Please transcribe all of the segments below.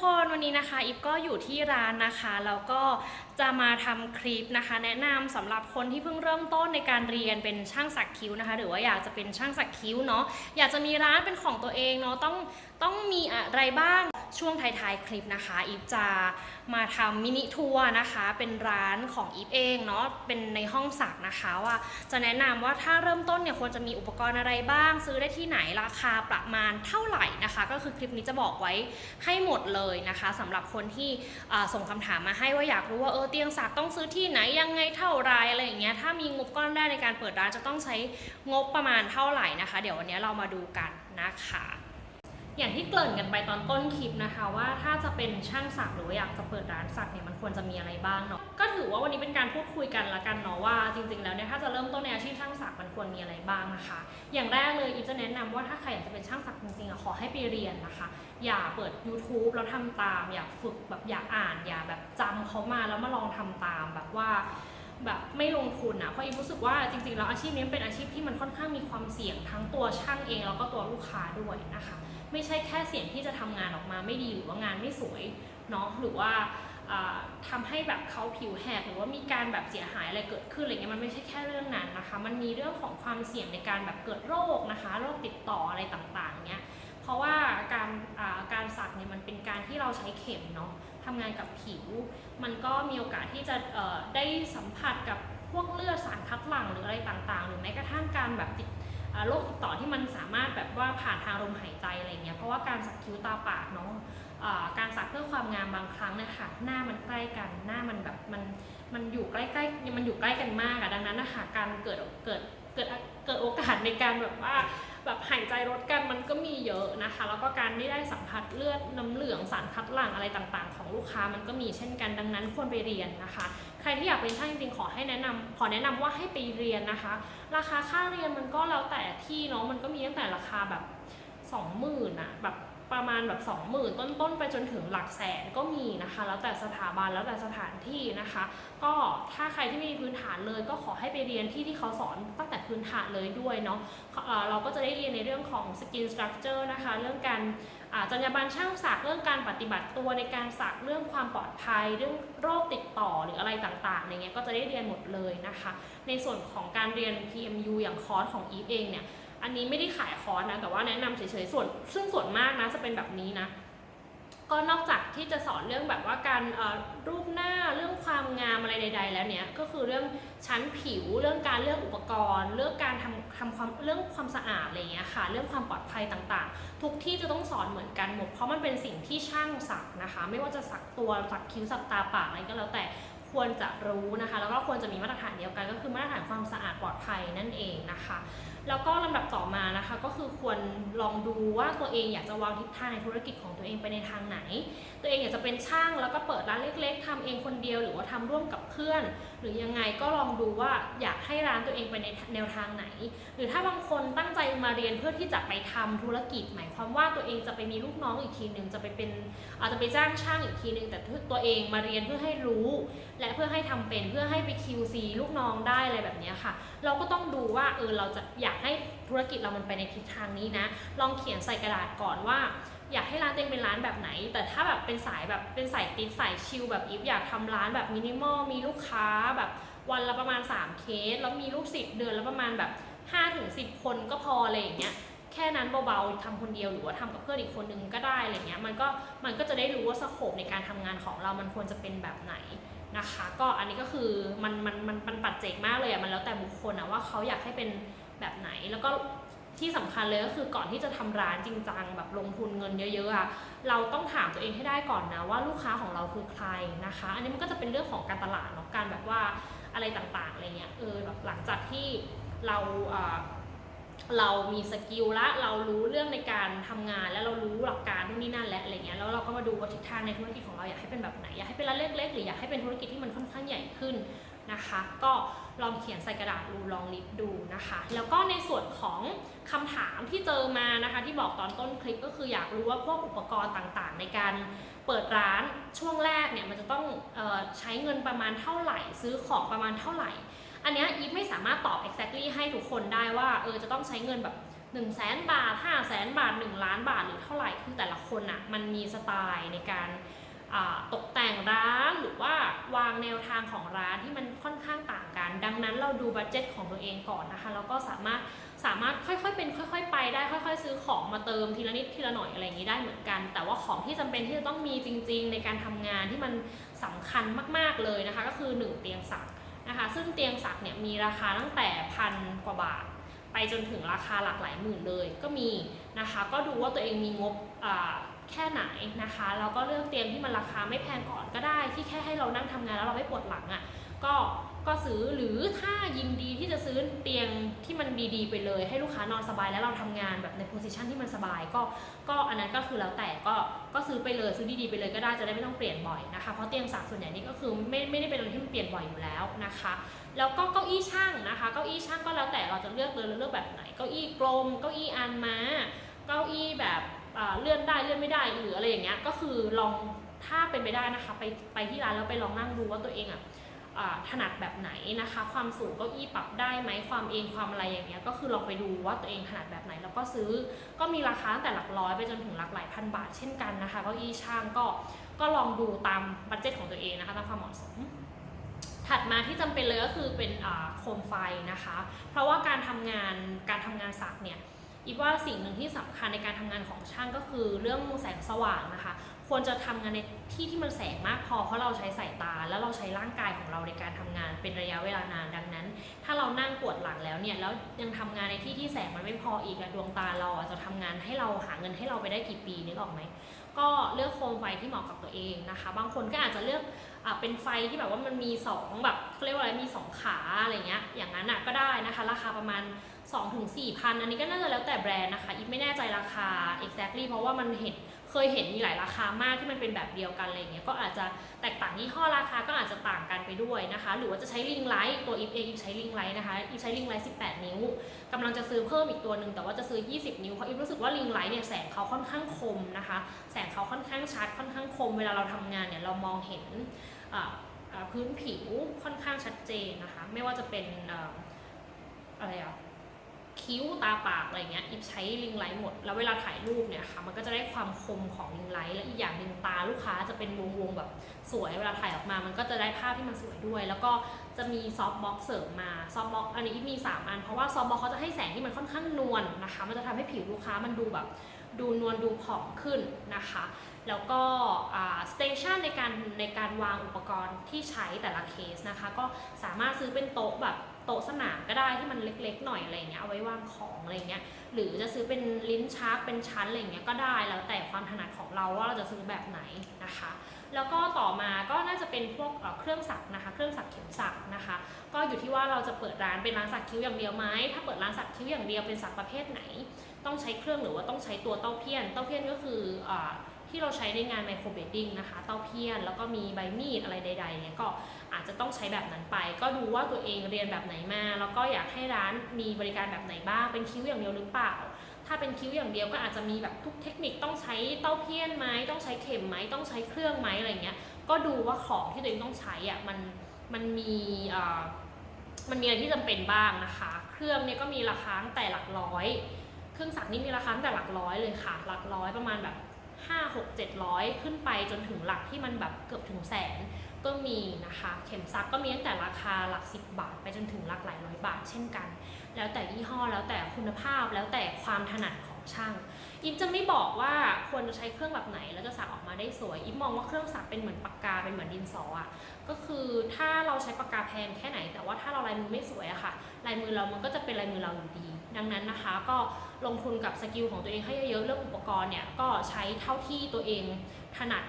คน วันนี้นะคะอิฟก็อยู่ที่ร้านนะคะแล้วก็จะมาทำคลิปนะคะ แนะนำสำหรับคนที่เพิ่งเริ่มต้นในการเรียนเป็นช่างสักคิ้วนะคะ หรือว่าอยากจะเป็นช่างสักคิ้วเนาะอยากจะมีร้านเป็นของตัวเองเนาะต้องต้องมีอะไรบ้างช่วงท้ายๆคลิปนะคะอิฟจะมาทำมินิทัวร์นะคะ เป็นร้านของอิฟเองเนาะเป็นในห้องสักนะคะว่าจะแนะนำว่าถ้าเริ่มต้นเนี่ยควรจะมีอุปกรณ์อะไรบ้าง ซื้อได้ที่ไหนราคาประมาณเท่าไหร่นะคะ ก็คือคลิปนี้จะบอกไว้ให้หมดเลยนะคะสำหรับคนที่ส่งคำถามมาให้ว่าอยากรู้ว่าเออเตียงสักต้องซื้อที่ไหนยังไงเท่าไรอะไรอย่างเงี้ยถ้ามีงบก้อนแรกในการเปิดร้านจะต้องใช้งบประมาณเท่าไหร่นะคะ เดี๋ยววันนี้เรามาดูกันนะคะอย่างที่เกริ่นกันไปตอนต้นคลิปนะคะว่าถ้าจะเป็นช่างสักหรืออยากจะเปิดร้านสักเนี่ยมันควรจะมีอะไรบ้างเนาะ ก็ถือว่าวันนี้เป็นการพูดคุยกันละกันเนาะว่าจริงๆแล้วเนี่ยถ้าจะเริ่มต้นในอาชีพช่างสักมันควรมีอะไรบ้างนะคะ อย่างแรกเลยอีฟจะแนะนำว่าถ้าใครอยากจะเป็นช่างสักจริงๆอะขอให้ไปเรียนนะคะ อย่าเปิด YouTube แล้วทำตาม อย่าฝึกแบบอย่าอ่าน อย่าแบบจำเขามาแล้วมาลองทำตามแบบว่าแบบไม่ลงทุนอะเพราะอีฟรู้สึกว่าจริงๆแล้วอาชีพนี้เป็นอาชีพที่มันค่อนข้างมีความเสี่ยงทั้งตัวช่างเองแล้วก็ตัวลูกค้าด้วยนะคะ ไม่ใช่แค่เสี่ยงที่จะทำงานออกมาไม่ดีหรือว่างานไม่สวยเนาะหรือว่า อ่าทำให้แบบเขาผิวแหกหรือว่ามีการแบบเสียหายอะไรเกิดขึ้นอะไรเงี้ยมันไม่ใช่แค่เรื่องนั้นนะคะ มันมีเรื่องของความเสี่ยงในการแบบเกิดโรคนะคะโรคติดต่ออะไรต่างๆเนี้ยเพราะว่าการการสักเนี่ยมันเป็นการที่เราใช้เข็มเนาะทำงานกับผิว มันก็มีโอกาสที่จะได้สัมผัสกับพวกเลือดสารคัดหลั่งหรืออะไรต่างๆ หรือแม้กระทั่งการแบบติดโรคติดต่อที่มันสามารถแบบว่าผ่านทางลมหายใจอะไรเงี้ยเพราะว่าการสักคิ้วตาปากเนาะ การสักเพื่อความงามบางครั้งนะคะหน้ามันใกล้กันหน้ามันแบบมันมันอยู่ใกล้ๆมันอยู่ใกล้กันมากอะดังนั้นนะคะการเกิดเกิดเกิดเกิดโอกาสในการแบบว่าแบบหายใจรดกันมันก็มีเยอะนะคะ แล้วก็การที่ได้สัมผัสเลือดน้ำเหลืองสารคัดหลั่งอะไรต่างๆ ของลูกค้ามันก็มีเช่นกันดังนั้นควรไปเรียนนะคะ ใครที่อยากเป็นช่างจริงๆขอให้แนะนำขอแนะนำว่าให้ไปเรียนนะคะ ราคาค่าเรียนมันก็แล้วแต่ที่เนาะมันก็มีตั้งแต่ราคาแบบสองหมื่นอะแบบ ประมาณแบบสองหมื่นต้นๆไปจนถึงหลักแสนก็มีนะคะ แล้วแต่สถาบันแล้วแต่สถานที่นะคะ ก็ถ้าใครที่ไม่มีพื้นฐานเลยก็ขอให้ไปเรียนที่ที่เขาสอนตั้งแต่พื้นฐานเลยด้วยเนาะเราก็จะได้เรียนในเรื่องของ skin structure นะคะ เรื่องการจรรยาบรรณช่างสักเรื่องการปฏิบัติตัวในการสักเรื่องความปลอดภัย เรื่องโรคติดต่อหรืออะไรต่างๆอะไรเงี้ยก็จะได้เรียนหมดเลยนะคะ ในส่วนของการเรียน PMU อย่างคอร์สของ e ฟเองเนี่ย อันนี้ไม่ได้ขายคอร์สนะ แต่ว่าแนะนำเฉยๆส่วนซึ่งส่วนมากนะจะเป็นแบบนี้นะ ก็นอกจากที่จะสอนเรื่องแบบว่าการรูปหน้าเรื่องความงามอะไรใด ๆ แล้วเนี่ยก็คือเรื่องชั้นผิวเรื่องการเลือกอุปกรณ์ เรื่องการทำทำความเรื่องความสะอาดอะไรเงี้ยค่ะ เรื่องความปลอดภัยต่างๆ ทุกที่จะต้องสอนเหมือนกันหมดเพราะมันเป็นสิ่งที่ช่างสักนะคะ ไม่ว่าจะสักตัวสักคิ้วสักตาปากอะไรก็แล้วแต่ ควรจะรู้นะคะ แล้วก็ควรจะมีมาตรฐานเดียวกัน ก็คือมาตรฐานความสะอาดปลอดภัยนั่นเองนะคะ แล้วก็ลำดับต่อมานะคะก็คือควรลองดูว่าตัวเองอยากจะวางทิศทางในธุรกิจของตัวเองไปในทางไหน ตัวเองอยากจะเป็นช่างแล้วก็เปิดร้านเล็ก ๆทำเองคนเดียวหรือว่าทำร่วมกับเพื่อน หรือยังไงก็ลองดูว่าอยากให้ร้านตัวเองไปในแนวทางไหน หรือถ้าบางคนตั้งใจมาเรียนเพื่อที่จะไปทำธุรกิจ หมายความว่าตัวเองจะไปมีลูกน้องอีกทีหนึ่งจะไปเป็นอาจจะไปจ้างช่างอีกทีหนึ่งแต่ตัวเองมาเรียนเพื่อให้รู้และเพื่อให้ทำเป็นเพื่อให้ไป QC ลูกน้องได้อะไรแบบนี้ค่ะ เราก็ต้องดูว่าเออเราจะอยากให้ธุรกิจเรามันไปในทิศทางนี้นะ ลองเขียนใส่กระดาษก่อนว่า อยากให้ร้านตัวเองเป็นร้านแบบไหน แต่ถ้าแบบเป็นสายแบบเป็นสายติดสายชิลแบบอีฟอยากทำร้านแบบมินิมอลมีลูกค้าแบบวันละประมาณ 3 เคส แล้วมีลูกศิษย์เดือนละประมาณแบบ5ถึง10 คนก็พออะไรอย่างเงี้ยแค่นั้นเบาๆทำคนเดียวหรือว่าทำกับเพื่อนอีกคนนึงก็ได้อะไรเงี้ยมันก็มันก็จะได้รู้ว่าสโคปในการทำงานของเรามันควรจะเป็นแบบไหน นะคะ ก็อันนี้ก็คือมันมันมันมันปัจเจกมากเลยอะมันแล้วแต่บุคคลอะว่าเขาอยากให้เป็นแบบไหนแล้วก็ที่สำคัญเลยก็คือก่อนที่จะทำร้านจริงจังแบบลงทุนเงินเยอะๆอะเราต้องถามตัวเองให้ได้ก่อนนะว่าลูกค้าของเราคือใครนะคะ อันนี้มันก็จะเป็นเรื่องของการตลาดเนาะการแบบว่าอะไรต่างๆอะไรเงี้ยเออแบบหลังจากที่เราอ่า เรามีสกิลละเรารู้เรื่องในการทำงาน แล้วเรารู้หลักการนู่นนี่นั่นและอะไรเงี้ยแล้วเราก็มาดูว่าทิศทางในธุรกิจของเราอยากให้เป็นแบบไหนอยากให้เป็นร้านเล็กๆหรืออยากให้เป็นธุรกิจที่มันค่อนข้างใหญ่ขึ้นนะคะ ก็ลองเขียนใส่กระดาษดูลองลิสต์ดูนะคะ แล้วก็ในส่วนของคำถามที่เจอมานะคะ ที่บอกตอนต้นคลิปก็คืออยากรู้ว่าพวกอุปกรณ์ต่างๆ ในการเปิดร้านช่วงแรกเนี่ยมันจะต้องออใช้เงินประมาณเท่าไหร่ ซื้อของประมาณเท่าไหร่ อันเนี้ยอีฟไม่สามารถตอบ exactly ให้ทุกคนได้ว่าเออจะต้องใช้เงินแบบ1 0 0 0 0แสนบาท 5 0 0แสนบาท 1 ล้านบาทหรือเท่าไหร่คือแต่ละคนอะมันมีสไตล์ในการตกแต่งร้านหรือว่าวางแนวทางของร้านที่มันค่อนข้างต่างกัน ดังนั้นเราดูบัตเจ็ตของตัวเองก่อนนะคะแล้วก็สามารถสามารถค่อยๆเป็นค่อย ๆ ไปได้ค่อย ๆ ซื้อของมาเติมทีละนิดทีละหน่อยอะไรอย่างนี้ได้เหมือนกัน แต่ว่าของที่จำเป็นที่จะต้องมีจริง ๆ ในการทำงานที่มันสำคัญมากๆเลยนะคะ ก็คือ 1 เตียงสัก นะคะ ซึ่งเตียงสักเนี่ยมีราคาตั้งแต่พันกว่าบาท ไปจนถึงราคาหลักหลายหมื่นเลยก็มีนะคะ ก็ดูว่าตัวเองมีงบแค่ไหนนะคะแล้วก็เลือกเตียงที่มันราคาไม่แพงก่อนก็ได้ที่แค่ให้เรานั่งทำงานแล้วเราไม่ปวดหลังอะ่ะก็ ก็ซื้อหรือถ้ายินดีที่จะซื้อเตียงที่มันดีๆไปเลย ให้ลูกค้านอนสบายแล้วเราทำงานแบบในโพสิชันที่มันสบายก็ก็อันนั้นก็คือแล้วแต่ก็ก็ซื้อไปเลยซื้อดีๆไปเลยก็ได้จะได้ไม่ต้องเปลี่ยนบ่อยนะคะเพราะเตียงสักส่วนใหญ่นี่ก็คือไม่ไม่ได้เป็นอะไรที่มันเปลี่ยนบ่อยอยู่แล้วนะคะ แล้วก็เก้าอี้ช่างนะคะเก้าอี้ช่างก็แล้วแต่เราจะเลือกเลยเลือกแบบไหนเก้าอี้กลมเก้าอี้อันมาเก้าอี้แบบเลื่อนได้เลื่อนไม่ได้หรืออะไรอย่างเงี้ยก็คือลองถ้าเป็นไปได้นะคะไปไปที่ร้านแล้วไปลองนั่งดูว่าตัวเองอะอ่า ถนัดแบบไหนนะคะ ความสูงเก้าอี้ปรับได้ไหมความเองความอะไรอย่างเงี้ยก็คือลองไปดูว่าตัวเองถนัดแบบไหน แล้วก็ซื้อก็มีราคาตั้งแต่หลักร้อยไปจนถึงหลักหลายพันบาทเช่นกันนะคะเก้าอี้ช่างก็ก็ลองดูตามบัตเจ็ตของตัวเองนะคะตามความเหมาะสมถัดมาที่จำเป็นเลยก็คือเป็นโคมไฟนะคะ เพราะว่าการทำงานการทำงานสักเนี่ยอีกว่าสิ่งหนึ่งที่สำคัญในการทำงานของช่างก็คือเรื่องแสงสว่างนะคะ ควรจะทำงานในที่ที่มันแสงมากพอเพราะเราใช้สายตา แล้วเราใช้ร่างกายของเราในการทำงานเป็นระยะเวลานานดังนั้น ถ้าเรานั่งปวดหลังแล้วเนี่ยแล้วยังทำงานในที่ที่แสงมันไม่พออีกอะดวงตาเราอะจะทำงานให้เราหาเงินให้เราไปได้กี่ปีนึกออกไหมก็เลือกโคมไฟที่เหมาะกับตัวเองนะคะ บางคนก็อาจจะเลือกอเป็นไฟที่แบบว่ามันมีสองแบบเขาเรียกว่าอะไรมีสองขาอะไรเงี้ยอย่างนั้นอะก็ได้นะคะ ราคาประมาณ 2-4ถึงพันอันนี้ก็น่าจะแล้วแต่แบรนด์นะคะอีฟไม่แน่ใจราคา exactly เพราะว่ามันเห็น เคยเห็นมีหลายราคามากที่มันเป็นแบบเดียวกันอะไรเงี้ยก็อาจจะแตกต่างยี่ห้อราคาก็อาจจะต่างกันไปด้วยนะคะ หรือว่าจะใช้ลิงไลท์ตัวอีฟเองอีฟใช้ลิงไลท์นะคะอีฟใช้ลิงไลท์18 นิ้วกำลังจะซื้อเพิ่มอีกตัวหนึ่งแต่ว่าจะซื้อ 20 นิ้วเพราะอีฟรู้สึกว่าลิงไลท์เนี่ยแสงเขาค่อนข้างคมนะคะ แสงเขาค่อนข้างชัดค่อนข้างคม เวลาเราทำงานเนี่ยเรามองเห็นพื้นผิวค่อนข้างชัดเจนนะคะ ไม่ว่าจะเป็นอ่าอะไรอะ คิ้วตาปากอะไรเงี้ยอีฟใช้ลิงไลท์หมด แล้วเวลาถ่ายรูปเนี่ยค่ะมันก็จะได้ความคมของลิงไลท์และอีกอย่างหนึ่งตาลูกค้าจะเป็นวงวงๆแบบสวยเวลาถ่ายออกมา มันก็จะได้ภาพที่มันสวยด้วย แล้วก็จะมีซอฟต์บ็อกเสริมมาซอฟต์บ็อกอันนี้อีฟมี 3 อัน เพราะว่าซอฟต์บ็อกเขาจะให้แสงที่มันค่อนข้างนวลนะคะ มันจะทำให้ผิวลูกค้ามันดูแบบดูนวลดูผ่องขึ้นนะคะ แล้วก็สเตชันในการในการวางอุปกรณ์ที่ใช้แต่ละเคสนะคะ ก็สามารถซื้อเป็นโต๊ะแบบ โต๊ะสนามก็ได้ที่มันเล็กๆหน่อยอะไรเงี้ยเอาไว้วางของอะไรเงี้ยหรือจะซื้อเป็นลิ้นชักเป็นชั้นอะไรเงี้ยก็ได้แล้วแต่ความถนัดของเราว่าเราจะซื้อแบบไหนนะคะ แล้วก็ต่อมาก็น่าจะเป็นพวกเเครื่องสักนะคะ เครื่องสักเข็มสักนะคะ ก็อยู่ที่ว่าเราจะเปิดร้านเป็นร้านสักคิ้วอย่างเดียวไหมถ้าเปิดร้านสักคิ้วอย่างเดียวเป็นสักประเภทไหน ต้องใช้เครื่องหรือว่าต้องใช้ตัวเต้าเพี้ยน เต้าเพี้ยนก็คืออ ที่เราใช้ในงานไมโครเบดดิ้งนะคะ เต้าเพี้ยน แล้วก็มีใบมีดอะไรใดๆเนี่ยก็อาจจะต้องใช้แบบนั้นไป ก็ดูว่าตัวเองเรียนแบบไหนมา แล้วก็อยากให้ร้านมีบริการแบบไหนบ้าง เป็นคิ้วอย่างเดียวหรือเปล่า ถ้าเป็นคิ้วอย่างเดียวก็อาจจะมีแบบทุกเทคนิคต้องใช้เต้าเพี้ยนไหมต้องใช้เข็มไหมต้องใช้เครื่องไหมอะไรเงี้ย ก็ดูว่าของที่ตัวเองต้องใช้อะมันมันมีอ่ามันมีอะไรที่จำเป็นบ้างนะคะ เครื่องเนี่ยก็มีราคาตั้งแต่หลักร้อย เครื่องสักนี่มีราคาตั้งแต่หลักร้อยเลยค่ะ หลักร้อยประมาณแบบ 5 6 700 ขึ้นไปจนถึงหลักที่มันแบบเกือบถึงแสนก็มีนะคะ เข็มซักก็มีตั้งแต่ราคาหลัก 10 บาท ไปจนถึงหลักหลายร้อยบาทเช่นกัน แล้วแต่ยี่ห้อแล้วแต่คุณภาพแล้วแต่ความถนัดของช่างอิมจะไม่บอกว่าควรจะใช้เครื่องแบบไหนแล้วจะสักออกมาได้สวยอิมมองว่าเครื่องสักเป็นเหมือนปากกาเป็นเหมือนดินสออะก็คือถ้าเราใช้ปากกาแพงแค่ไหน แต่ว่าถ้าเราลายมือไม่สวยอะค่ะลายมือเรามันก็จะเป็นลายมือเราอยู่ดี ดังนั้นนะคะก็ ลงทุนกับสกิลของตัวเองให้เยอะๆเรื่องอุปกรณ์เนี่ยก็ใช้เท่าที่ตัวเองถนัด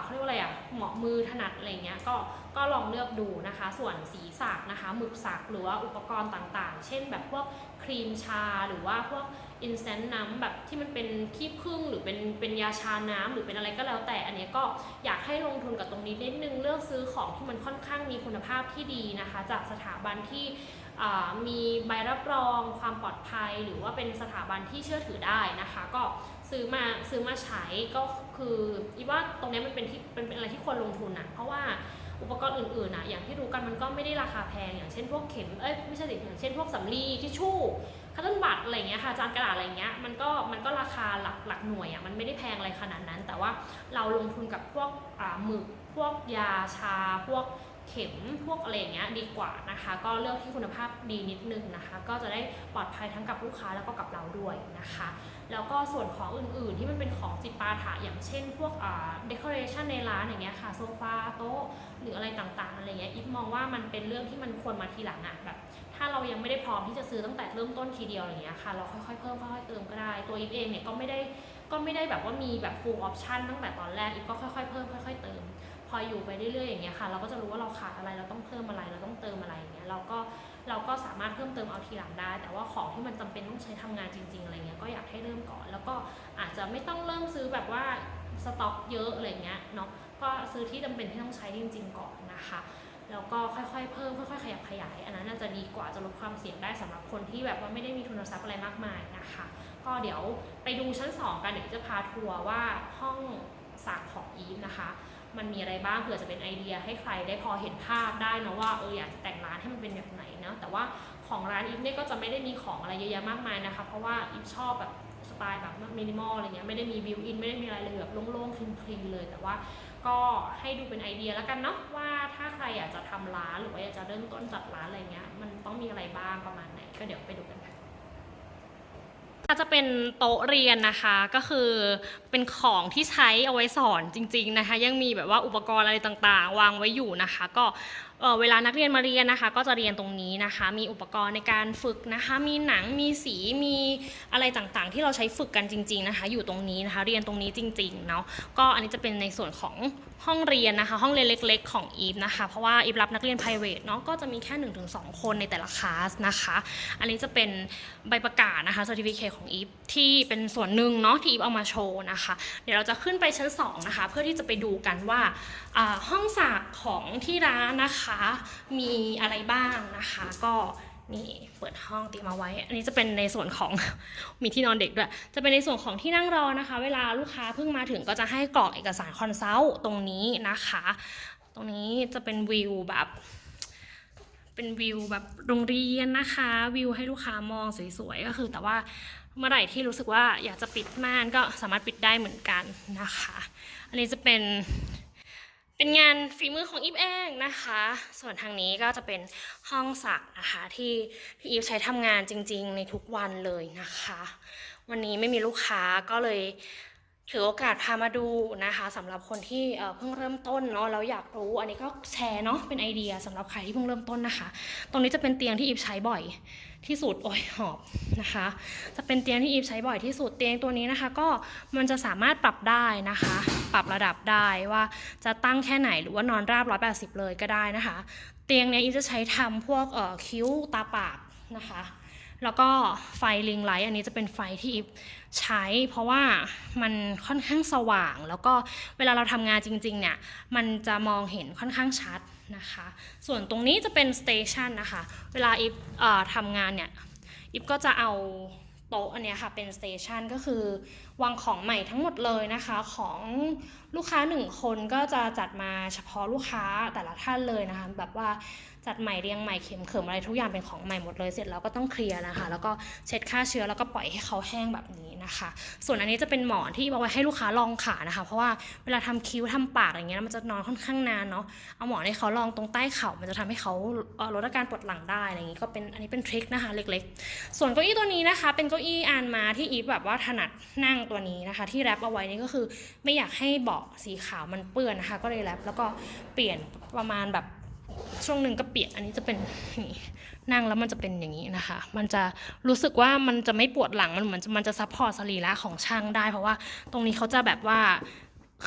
เขาเรียกว่าอะไรอะเหมาะมือถนัดอะไรเงี้ยก็ก็ลองเลือกดูนะคะ ส่วนสีสักนะคะหมึกสักหรือว่าอุปกรณ์ต่างๆ เช่นแบบพวกครีมชาหรือว่าพวกอินสแตนต์น้ำแบบที่มันเป็นขี้ผึ้งหรือเป็นเป็นยาชาน้ำหรือเป็นอะไรก็แล้วแต่อันเนี้ยก็อยากให้ลงทุนกับตรงนี้นิดนึงเลือกซื้อของที่มันค่อนข้างมีคุณภาพที่ดีนะคะ จากสถาบันที่อ่ามีใบรับรองความปลอดภัย หรือว่าเป็นสถาบันที่เชื่อถือได้นะคะ ก็ ซื้อมาซื้อมาใช้ก็คืออีว่าตรงนี้มันเป็นที่เป็นเป็นอะไรที่ควรลงทุนนะเพราะว่าอุปกรณ์อื่นๆนะอย่างที่รู้กันมันก็ไม่ได้ราคาแพงอย่างเช่นพวกเข็มเอ้ยไม่ใช่สิอย่างเช่นพวกสำลีทิชชู่คัตเติ้ลบัตอะไรเงี้ยค่ะจานกระดาษอะไรเงี้ยมันก็มันก็ราคาหลักหลักหน่วยอะมันไม่ได้แพงอะไรขนาดนั้น แต่ว่าเราลงทุนกับพวกอ่าหมึกพวกยาชาพวก เข็มพวกอะไรอย่างเงี้ยดีกว่านะคะ ก็เลือกที่คุณภาพดีนิดนึงนะคะ ก็จะได้ปลอดภัยทั้งกับลูกค้าแล้วก็กับเราด้วยนะคะ แล้วก็ส่วนของอื่นๆที่มันเป็นของจิปาถะอย่างเช่น พวกเดคอเรชันในร้านอย่างเงี้ยค่ะโซฟาโต๊ะหรืออะไรต่างๆอะไรเงี้ยอีฟมองว่ามันเป็นเรื่องที่มันควรมาทีหลังอะแบบถ้าเรายังไม่ได้พร้อมที่จะซื้อตั้งแต่เริ่มต้นทีเดียวอย่างเงี้ยค่ะเราค่อยๆเพิ่มค่อยๆเติมก็ได้ตัวอีฟเองเนี่ยก็ไม่ได้ก็ไม่ได้แบบว่ามีแบบ full option ตั้งแต่ตอนแรกอีฟก็ค่อยๆเพิ่มค่อย ๆ เติม พออยู่ไปเรื่อยๆอย่างเงี้ยค่ะ เราก็จะรู้ว่าเราขาดอะไรเราต้องเพิ่มอะไรเราต้องเติมอะไรอย่างเงี้ยเราก็เราก็สามารถเพิ่มเติมเอาทีหลังได้ แต่ว่าของที่มันจำเป็นต้องใช้ทำงานจริง ๆอะไรเงี้ยก็อยากให้เริ่มก่อน แล้วก็อาจจะไม่ต้องเริ่มซื้อแบบว่าสต็อกเยอะอะไรเงี้ยเนาะก็ซื้อที่จำเป็นที่ต้องใช้จริง ๆ ก่อนนะคะแล้วก็ค่อยๆเพิ่มค่อยๆขยับขยาย อันนั้นน่าจะดีกว่าจะลดความเสี่ยงได้สำหรับคนที่แบบว่าไม่ได้มีทุนทรัพย์อะไรมากมายนะคะ ก็เดี๋ยวไปดูชั้น 2 กันเดี๋ยวจะพาทัวร์ว่าห้องสักของอีฟนะคะ มันมีอะไรบ้างเผื่อจะเป็นไอเดียให้ใครได้พอเห็นภาพได้นะว่าเอออยากจะแต่งร้านให้มันเป็นแบบไหนนะแต่ว่าของร้านอีฟเนี่ยก็จะไม่ได้มีของอะไรเยอะแยะมากมายนะคะเพราะว่าอีฟชอบแบบสไตล์แบบมินิมอลอะไรเงี้ยไม่ได้มีบิวอินไม่ได้มีอะไรเลยแบบโล่งๆคลีนๆเลย แต่ว่าก็ให้ดูเป็นไอเดียแล้วกันเนาะว่าถ้าใครอยากจะทำร้านหรือว่าอยากจะเริ่มต้นจัดร้านอะไรเงี้ยมันต้องมีอะไรบ้างประมาณไหนก็เดี๋ยวไปดูกันค่ะ อาจะเป็นโต๊ะเรียนนะคะก็คือเป็นของที่ใช้เอาไว้สอนจริง ๆนะคะ ยังมีแบบว่าอุปกรณ์อะไรต่างๆ วางไว้อยู่นะคะ ก็เวลานักเรียนมาเรียนนะคะ ก็จะเรียนตรงนี้นะคะ มีอุปกรณ์ในการฝึกนะคะ มีหนังมีสีมีอะไรต่างๆ ที่เราใช้ฝึกกันจริง ๆนะคะ อยู่ตรงนี้นะคะ เรียนตรงนี้จริงๆเนาะก็อันนี้จะเป็นในส่วนของห้องเรียนนะคะ ห้องเรียนเล็ก ๆ ของอีฟนะคะ เพราะว่าอีฟรับนักเรียน p r i v a t เนาะก็จะมีแค่ 1-2 คนในแต่ละคลาสนะคะ อันนี้จะเป็นใบประกาศนะคะ certificate ของอีฟที่เป็นส่วนหนึ่งเนาะที่อีฟเอามาโชว์นะคะ เดี๋ยวเราจะขึ้นไปชั้น 2 นะคะ เพื่อที่จะไปดูกันว่าอ่าห้องสากของที่ร้านนะคะ มีอะไรบ้างนะคะก็ นี่เปิดห้องเตรียมเอาไว้ อันนี้จะเป็นในส่วนของ มีที่นอนเด็กด้วย จะเป็นในส่วนของที่นั่งรอนะคะ เวลาลูกค้าเพิ่งมาถึงก็จะให้กรอกเอกสารคอนซัลท์ตรงนี้นะคะ ตรงนี้จะเป็นวิวแบบ เป็นวิวแบบโรงเรียนนะคะ วิวให้ลูกค้ามองสวยๆ ก็คือแต่ว่าเมื่อไหร่ที่รู้สึกว่าอยากจะปิดม่านก็สามารถปิดได้เหมือนกันนะคะ อันนี้จะเป็น เป็นงานฝีมือของอีฟเองนะคะ ส่วนทางนี้ก็จะเป็นห้องสักนะคะที่พี่อีฟใช้ทำงานจริง ๆ ในทุกวันเลยนะคะ วันนี้ไม่มีลูกค้าก็เลยถือโอกาสพามาดูนะคะสำหรับคนที่เพิ่งเริ่มต้นเนาะแล้วอยากรู้อันนี้ก็แชร์เนาะเป็นไอเดียสำหรับใครที่เพิ่งเริ่มต้นนะคะ ตรงนี้จะเป็นเตียงที่อีฟใช้บ่อย ที่สุดโอ้ยหอบนะคะ จะเป็นเตียงที่อีฟใช้บ่อยที่สุดเตียงตัวนี้นะคะ ก็มันจะสามารถปรับได้นะคะ ปรับระดับได้ว่าจะตั้งแค่ไหนหรือว่านอนราบ 180 เลยก็ได้นะคะ เตียงเนี้ยอีฟจะใช้ทำพวกเอ่อคิ้วตาปากนะคะ แล้วก็ไฟลิงไลท์อันนี้จะเป็นไฟที่อีฟใช้ เพราะว่ามันค่อนข้างสว่าง แล้วก็เวลาเราทำงานจริงๆเนี่ยมันจะมองเห็นค่อนข้างชัด นะคะ ส่วนตรงนี้จะเป็นสเตชันนะคะ เวลาอิฟทำงานเนี่ย อิฟก็จะเอาโต๊ะอันเนี้ยค่ะเป็นสเตชันก็คือวางของใหม่ทั้งหมดเลยนะคะ ของลูกค้าหนึ่งคนก็จะจัดมาเฉพาะลูกค้าแต่ละท่านเลยนะคะ แบบว่า จัดใหม่เรียงใหม่เข็มเขิมอะไรทุกอย่างเป็นของใหม่หมดเลยเสร็จแล้วก็ต้องเคลียร์นะคะ แล้วก็เช็ดฆ่าเชื้อแล้วก็ปล่อยให้เขาแห้งแบบนี้นะคะ ส่วนอันนี้จะเป็นหมอนที่เอาไว้ให้ลูกค้าลองขานะคะ เพราะว่าเวลาทำคิ้วทำปากอย่างเงี้ยมันจะนอนค่อนข้างนานเนาะเอาหมอนให้เขาลองตรงใต้เข่ามันจะทำให้เขาลดอาการปวดหลังได้อะไรอย่างงี้ก็เป็นอันนี้เป็นทริคนะคะ เล็กๆ ส่วนเก้าอี้ตัวนี้นะคะ เป็นเก้าอี้อานมาที่อีฟแบบว่าถนัดนั่งตัวนี้นะคะ ที่แรปเอาไว้นี่ก็คือไม่อยากให้เบาะสีขาวมันเปื้อนนะคะ ก็เลยแรปแล้วก็เปลี่ยนประมาณแบบ ช่วงหนึ่งก็เปลี่ยนอันนี้จะเป็นนี่นั่งแล้วมันจะเป็นอย่างนี้นะคะ มันจะรู้สึกว่ามันจะไม่ปวดหลังมันเหมือนมันจะซัพพอร์ตสรีระของช่างได้ เพราะว่าตรงนี้เขาจะแบบว่า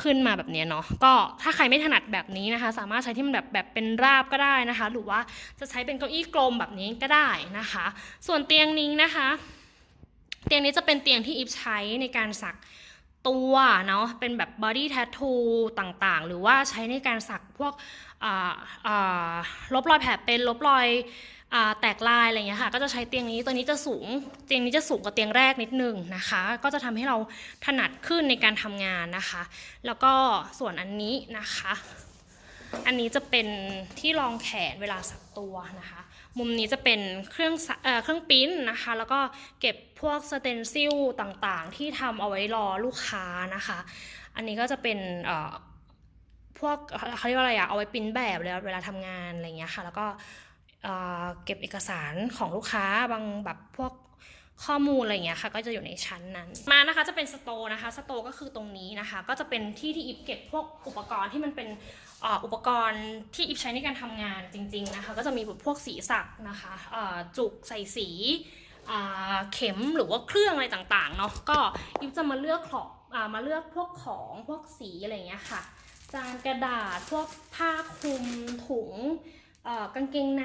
ขึ้นมาแบบนี้เนาะก็ถ้าใครไม่ถนัดแบบนี้นะคะ สามารถใช้ที่มันแบบแบบเป็นราบก็ได้นะคะ หรือว่าจะใช้เป็นเก้าอี้กลมแบบนี้ก็ได้นะคะ ส่วนเตียงนี้นะคะ เตียงนี้จะเป็นเตียงที่อีฟใช้ในการสัก ตัวเนาะเป็นแบบ body tattoo ต่างๆ หรือว่าใช้ในการสักพวกลบรอยแผลเป็นลบรอยอแตกลายอะไรเงี้ยค่ะก็จะใช้เตียงนี้ตัวนี้จะสูงเตียงนี้จะสูงกว่าเตียงแรกนิดนึงนะคะ ก็จะทำให้เราถนัดขึ้นในการทำงานนะคะ แล้วก็ส่วนอันนี้นะคะ อันนี้จะเป็นที่รองแขนเวลาสักตัวนะคะ มุมนี้จะเป็นเครื่องเอเครื่องปิ้นนะคะ แล้วก็เก็บพวกสเตนซิลต่างๆ ที่ทำเอาไว้รอลูกค้านะคะ อันนี้ก็จะเป็นพวกเขาเรียกว่าอะไรอะเอาไว้ปิ้นแบบเลยเวลาทำงานอะไรเงี้ยค่ะ แล้วก็เก็บเอกสารของลูกค้าบางแบบพวก ข้อมูลอะไรเงี้ยค่ะ ก็จะอยู่ในชั้นนั้น มานะคะจะเป็นสโตนะคะสโตก็คือตรงนี้นะคะ ก็จะเป็นที่ที่อิฟเก็บพวกอุปกรณ์ที่มันเป็นอุปกรณ์ที่อิฟใช้ในการทำงานจริง ๆนะคะ ก็จะมีพวกสีสักนะคะจุกใส่สีเข็มหรือว่าเครื่องอะไรต่างๆเนาะก็อิฟจะมาเลือกของมาเลือกพวกของพวกสีอะไรเงี้ยค่ะจานกระดาษพวกผ้าคลุมถุงกางเกงใน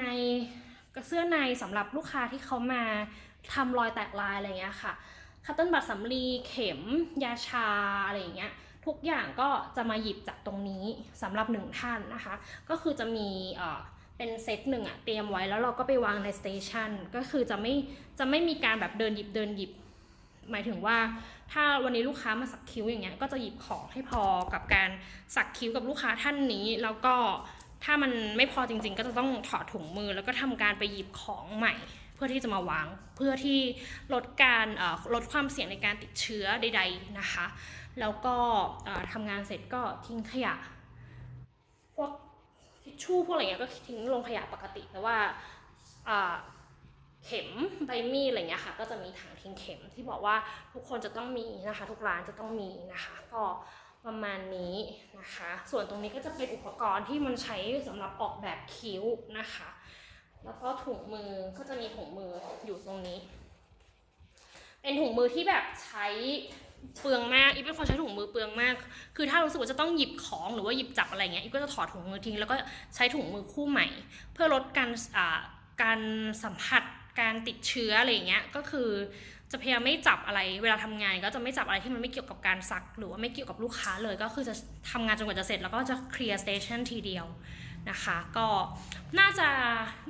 กระเสื้อในสำหรับลูกค้าที่เขามาทำรอยแตกลายอะไรอย่างเงี้ยค่ะคัตเติ้ลบัตรสำลีเข็ม ยาชาอะไรอย่างเงี้ยทุกอย่างก็จะมาหยิบจากตรงนี้สำหรับหนึ่งท่านนะคะ ก็คือจะมีเอ่อเป็นเซตหนึ่งอะเตรียมไว้แล้วเราก็ไปวางในสเตชันก็คือจะไม่จะไม่มีการแบบเดินหยิบเดินหยิบ หมายถึงว่า ถ้าวันนี้ลูกค้ามาสักคิ้วอย่างเงี้ยก็จะหยิบของให้พอกับการสักคิ้วกับลูกค้าท่านนี้ แล้วก็ ถ้ามันไม่พอจริง ๆ ก็จะต้องถอดถุงมือ แล้วก็ทำการไปหยิบของใหม่ เพื่อที่จะมาวางเพื่อที่ลดการลดความเสี่ยงในการติดเชื้อใด ๆนะคะ แล้วก็เอ่อทำงานเสร็จก็ทิ้งขยะพวกทิชชู่พวกอะไรเงี้ยก็ทิ้งลงขยะปกติแต่ว่าเข็มใบมีดอะไรเงี้ยค่ะ ก็จะมีถังทิ้งเข็มที่บอกว่าทุกคนจะต้องมีนะคะ ทุกร้านจะต้องมีนะคะ ก็ ประมาณนี้นะคะ ส่วนตรงนี้ก็จะเป็นอุปกรณ์ที่มันใช้สำหรับออกแบบคิ้วนะคะ แล้วก็ถุงมือก็จะมีถุงมืออยู่ตรงนี้ เป็นถุงมือที่แบบใช้เปลืองมากอีฟเป็นคนใช้ถุงมือเปลืองมาก คือถ้ารู้สึกว่าจะต้องหยิบของหรือว่าหยิบจับอะไรเงี้ยอีฟก็จะถอดถุงมือทิ้งแล้วก็ใช้ถุงมือคู่ใหม่ เพื่อลดการอ่าการสัมผัส การติดเชื้ออะไรเงี้ยก็คือจะพยายามไม่จับอะไร เวลาทำงานก็จะไม่จับอะไรที่มันไม่เกี่ยวกับการซัก หรือว่าไม่เกี่ยวกับลูกค้าเลยก็คือจะทำงานจนกว่าจะเสร็จแล้วก็จะเคลียร์สเตชันทีเดียวนะคะ ก็น่าจะ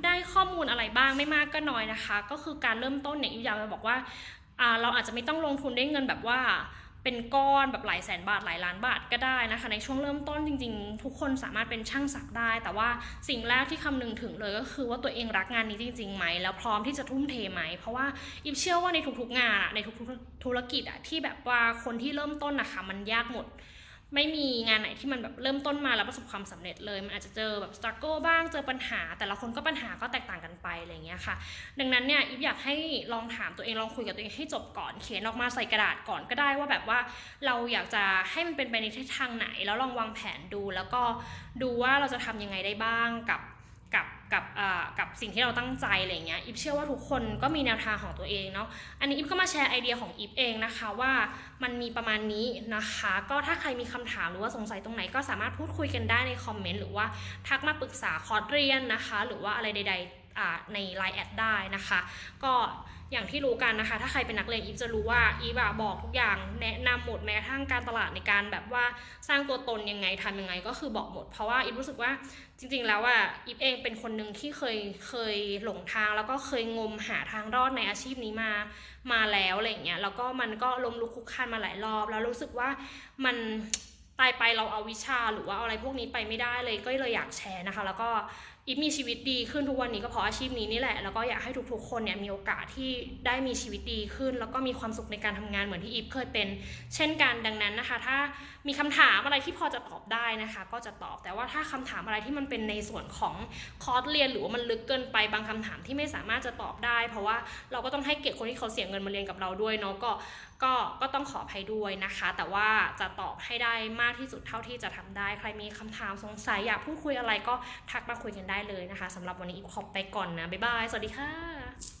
ได้ข้อมูลอะไรบ้างไม่มากก็น้อยนะคะ ก็คือการเริ่มต้นเนี่ยอีฟอยากจะบอกว่าอ่าเราอาจจะไม่ต้องลงทุนได้เงินแบบว่า เป็นก้อนแบบหลายแสนบาทหลายล้านบาทก็ได้นะคะ ในช่วงเริ่มต้นจริงๆ ทุกคนสามารถเป็นช่างสักได้ แต่ว่าสิ่งแรกที่คำนึงถึงเลยก็คือว่าตัวเองรักงานนี้จริงๆไหมแล้วพร้อมที่จะทุ่มเทไหม เพราะว่าอิมเชื่อว่าในทุกๆงานในทุกๆธุรกิจอะที่แบบว่าคนที่เริ่มต้นนะคะมันยากหมด ไม่มีงานไหนที่มันแบบเริ่มต้นมาแล้วประสบความสำเร็จเลย มันอาจจะเจอแบบสตรัคเกิลบ้าง เจอปัญหา แต่ละคนก็ปัญหาก็แตกต่างกันไปอะไรอย่างเงี้ยค่ะ ดังนั้นเนี่ยอิฟอยากให้ลองถามตัวเองลองคุยกับตัวเองให้จบก่อน เขียนออกมาใส่กระดาษก่อนก็ได้ว่าแบบว่าเราอยากจะให้มันเป็นไปในทิศทางไหน แล้วลองวางแผนดู แล้วก็ดูว่าเราจะทำยังไงได้บ้างกับ กับกับอ่อกับสิ่งที่เราตั้งใจอะไรเงี้ยอิฟเชื่อว่าทุกคนก็มีแนวทางของตัวเองเนาะอันนี้อิฟก็มาแชร์ไอเดียของอิฟเองนะคะว่ามันมีประมาณนี้นะคะ ก็ถ้าใครมีคำถามหรือว่าสงสัยตรงไหนก็สามารถพูดคุยกันได้ในคอมเมนต์หรือว่าทักมาปรึกษาคอร์สเรียนนะคะ หรือว่าอะไรใด ๆ ใน Line แอดได้นะคะ ก็อย่างที่รู้กันนะคะ ถ้าใครเป็นนักเรียนอีฟจะรู้ว่าอีฟบอกทุกอย่างแนะนำหมดแม้กระทั่งการตลาดในการแบบว่าสร้างตัวตนยังไงทำยังไงก็คือบอกหมด เพราะว่าอีฟรู้สึกว่าจริง ๆ แล้วอะอีฟเองเป็นคนหนึ่งที่เคยเคยหลงทาง แล้วก็เคยงมหาทางรอดในอาชีพนี้มามาแล้วอะไรเงี้ยแล้วก็มันก็ล้มลุกคุกคานมาหลายรอบ แล้วรู้สึกว่ามัน ตายไปเราเอาวิชาหรือว่าเอาอะไรพวกนี้ไปไม่ได้เลยก็เลยอยากแชร์นะคะ แล้วก็อีฟมีชีวิตดีขึ้นทุกวันนี้ก็เพราะอาชีพนี้นี่แหละ แล้วก็อยากให้ทุกๆคนเนี่ยมีโอกาสที่ได้มีชีวิตดีขึ้น แล้วก็มีความสุขในการทำงานเหมือนที่อีฟเคยเป็น เช่นกันดังนั้นนะคะ ถ้ามีคำถามอะไรที่พอจะตอบได้นะคะ ก็จะตอบแต่ว่าถ้าคำถามอะไรที่มันเป็นในส่วนของคอร์สเรียน หรือว่ามันลึกเกินไปบางคำถามที่ไม่สามารถจะตอบได้ เพราะว่าเราก็ต้องให้เกียรติคนที่เขาเสียเงินมาเรียนกับเราด้วยเนาะก็ ก็ก็ต้องขออภัยด้วยนะคะ แต่ว่าจะตอบให้ได้มากที่สุดเท่าที่จะทำได้ ใครมีคำถามสงสัยอยากพูดคุยอะไรก็ทักมาคุยกันได้เลยนะคะสำหรับวันนี้อีกขอบไปก่อนนะ บ๊ายบาย สวัสดีค่ะ